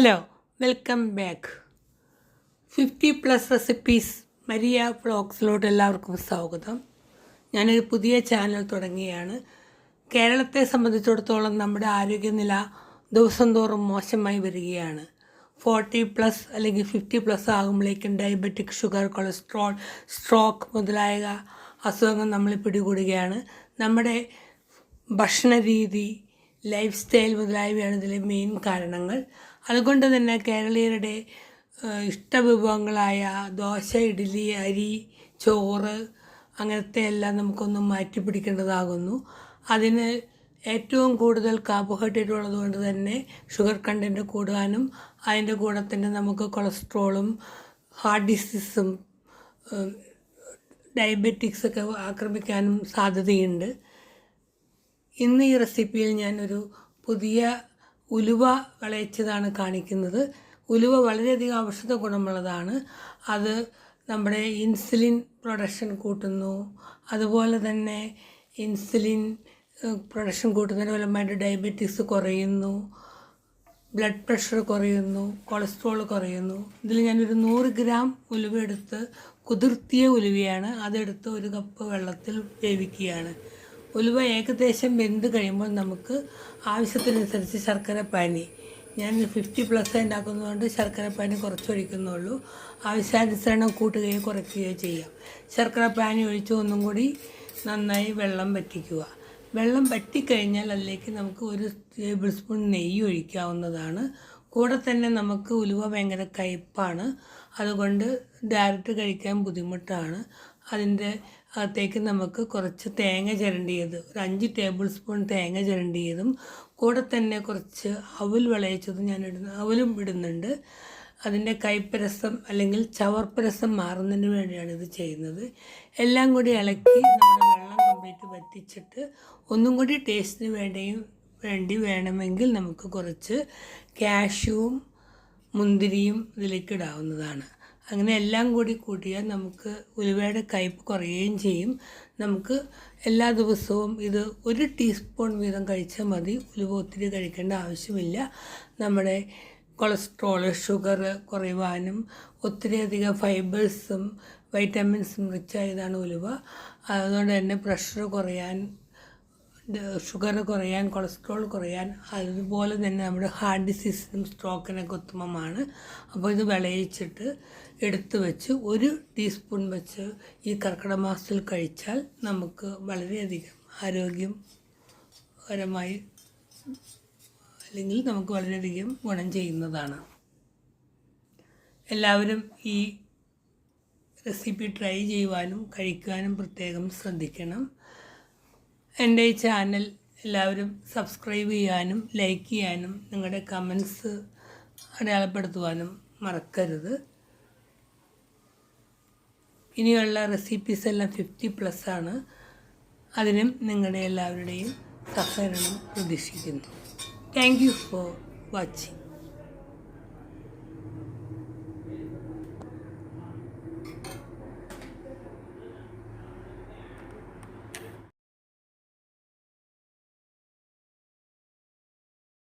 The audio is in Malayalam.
Hello welcome back fifty plus recipes Maria വ്ളോഗ്സിലോട്ട് എല്ലാവർക്കും സ്വാഗതം. ഞാനൊരു പുതിയ ചാനൽ തുടങ്ങിയാണ്. കേരളത്തെ സംബന്ധിച്ചിടത്തോളം നമ്മുടെ ആരോഗ്യനില ദിവസം തോറും മോശമായി വരികയാണ്. ഫോർട്ടി പ്ലസ് അല്ലെങ്കിൽ ഫിഫ്റ്റി പ്ലസ് ആകുമ്പോഴേക്കും ഡയബറ്റിക് ഷുഗർ കൊളസ്ട്രോൾ സ്ട്രോക്ക് മുതലായ അസുഖങ്ങൾ നമ്മൾ പിടികൂടുകയാണ്. നമ്മുടെ ഭക്ഷണരീതി ലൈഫ് സ്റ്റൈൽ മുതലായവയാണ് ഇതിലെ മെയിൻ കാരണങ്ങൾ. അതുകൊണ്ട് തന്നെ കേരളീയരുടെ ഇഷ്ട ഇഷ്ടവിഭവങ്ങളായ ദോശ ഇഡ്ഡലി അരി ചോറ് അങ്ങനത്തെ എല്ലാം നമുക്കൊന്ന് മാറ്റി പിടിക്കേണ്ടതാകുന്നു അതിന് ഏറ്റവും കൂടുതൽ കാർബോഹൈഡ്രേറ്റ് ഉള്ളതുകൊണ്ട് തന്നെ ഷുഗർ കണ്ടന്റ് കൂടാനും അതിന്റെ കൂടെ തന്നെ നമുക്ക് കൊളസ്ട്രോളും ഹാർട്ട് ഡിസീസും ഡയബറ്റിക്സൊക്കെ ആക്രമിക്കാനും സാധ്യതയുണ്ട്. ഇന്ന് ഈ റെസിപ്പിയിൽ ഞാനൊരു പുതിയ ഉലുവ വിളയിച്ചതാണ് കാണിക്കുന്നത്. ഉലുവ വളരെയധികം ഔഷധ ഗുണമുള്ളതാണ്. അത് നമ്മുടെ ഇൻസുലിൻ പ്രൊഡക്ഷൻ കൂട്ടുന്നു. അതുപോലെ തന്നെ ഇൻസുലിൻ പ്രൊഡക്ഷൻ കൂട്ടുന്നതിന് ഫലമായിട്ട് ഡയബറ്റീസ് കുറയുന്നു. ബ്ലഡ് പ്രഷർ കുറയുന്നു. കൊളസ്ട്രോൾ കുറയുന്നു. ഇതിൽ ഞാനൊരു നൂറ് ഗ്രാം ഉലുവ എടുത്ത് കുതിർത്തിയ ഉലുവയാണ്. അതെടുത്ത് ഒരു കപ്പ് വെള്ളത്തിൽ വേവിക്കുകയാണ്. ഉലുവ ഏകദേശം വെന്ത് കഴിയുമ്പോൾ നമുക്ക് ആവശ്യത്തിനനുസരിച്ച് ശർക്കര പാനി. ഞാൻ ഫിഫ്റ്റി പ്ലസ് ഉണ്ടാക്കുന്നതുകൊണ്ട് ശർക്കര പാനി കുറച്ചൊഴിക്കുന്നുള്ളൂ ആവശ്യാനുസരണം കൂട്ടുകയോ കുറയ്ക്കുകയോ ചെയ്യാം. ശർക്കര പാനി ഒഴിച്ച് ഒന്നും കൂടി നന്നായി വെള്ളം വറ്റിക്കുക. വെള്ളം വറ്റിക്കഴിഞ്ഞാൽ അതിലേക്ക് നമുക്ക് ഒരു ടേബിൾ സ്പൂൺ നെയ്യ് ഒഴിക്കാവുന്നതാണ്. കൂടെ തന്നെ നമുക്ക് ഉലുവ ഭയങ്കര കയ്പ്പാണ്. അതുകൊണ്ട് ഡയറക്റ്റ് കഴിക്കാൻ ബുദ്ധിമുട്ടാണ്. അതിന്റെ അകത്തേക്ക് നമുക്ക് കുറച്ച് തേങ്ങ ചിരണ്ടിയത് ഒരു അഞ്ച് ടേബിൾ സ്പൂൺ തേങ്ങ ചിരണ്ടിയതും കൂടെ തന്നെ കുറച്ച് അവൽ വിളയിച്ചതും ഞാൻ ഇടുന്നു അവലും ഇടുന്നുണ്ട്. അതിന്റെ കൈപ്പരസം അല്ലെങ്കിൽ ചവർപ്പരസം മാറുന്നതിന് വേണ്ടിയാണ് ഇത് ചെയ്യുന്നത്. എല്ലാം കൂടി ഇളക്കി നമ്മുടെ വെള്ളം കംപ്ലീറ്റ് വറ്റിച്ചിട്ട് ഒന്നും കൂടി ടേസ്റ്റിന് വേണ്ടിയും വേണ്ടി വേണമെങ്കിൽ നമുക്ക് കുറച്ച് കാഷ്യൂവും മുന്തിരിയും ഇതിലേക്ക് ഇടാവുന്നതാണ്. അങ്ങനെ എല്ലാം കൂടി കൂട്ടിയാൽ നമുക്ക് ഉലുവയുടെ കയ്പ് കുറയുകയും ചെയ്യും. നമുക്ക് എല്ലാ ദിവസവും ഇത് ഒരു ടീസ്പൂൺ വീതം കഴിച്ചാൽ മതി. ഉലുവ ഒത്തിരി കഴിക്കേണ്ട ആവശ്യമില്ല. നമ്മുടെ കൊളസ്ട്രോൾ ഷുഗർ കുറയുവാനും ഒത്തിരിയധികം ഫൈബേഴ്സും വൈറ്റമിൻസും റിച്ച് ആയതാണ് ഉലുവ. അതുകൊണ്ട് തന്നെ പ്രഷർ കുറയാൻ ഷുഗർ കുറയാൻ കൊളസ്ട്രോൾ കുറയാൻ അതുപോലെ തന്നെ നമ്മുടെ ഹാർട്ട് ഡിസീസിനും സ്ട്രോക്കിനൊക്കെ ഉത്തമമാണ്. അപ്പോൾ ഇത് വിളയിച്ചിട്ട് എടുത്തു വെച്ച് ഒരു ടീസ്പൂൺ വെച്ച് ഈ കർക്കിടമാസത്തിൽ കഴിച്ചാൽ നമുക്ക് വളരെയധികം ആരോഗ്യപരമായി അല്ലെങ്കിൽ നമുക്ക് വളരെയധികം ഗുണം ചെയ്യുന്നതാണ്. എല്ലാവരും ഈ റെസിപ്പി ട്രൈ ചെയ്യുവാനും കഴിക്കുവാനും പ്രത്യേകം ശ്രദ്ധിക്കണം. എന്റെ ഈ ചാനൽ എല്ലാവരും സബ്സ്ക്രൈബ് ചെയ്യാനും ലൈക്ക് ചെയ്യാനും നിങ്ങളുടെ കമൻസ് അടയാളപ്പെടുത്തുവാനും മറക്കരുത്. ഇനിയുള്ള റെസിപ്പീസ് എല്ലാം ഫിഫ്റ്റി പ്ലസ് ആണ്. അതിനും നിങ്ങളുടെ എല്ലാവരുടെയും സഹകരണം പ്രതീക്ഷിക്കുന്നു. Thank you for watching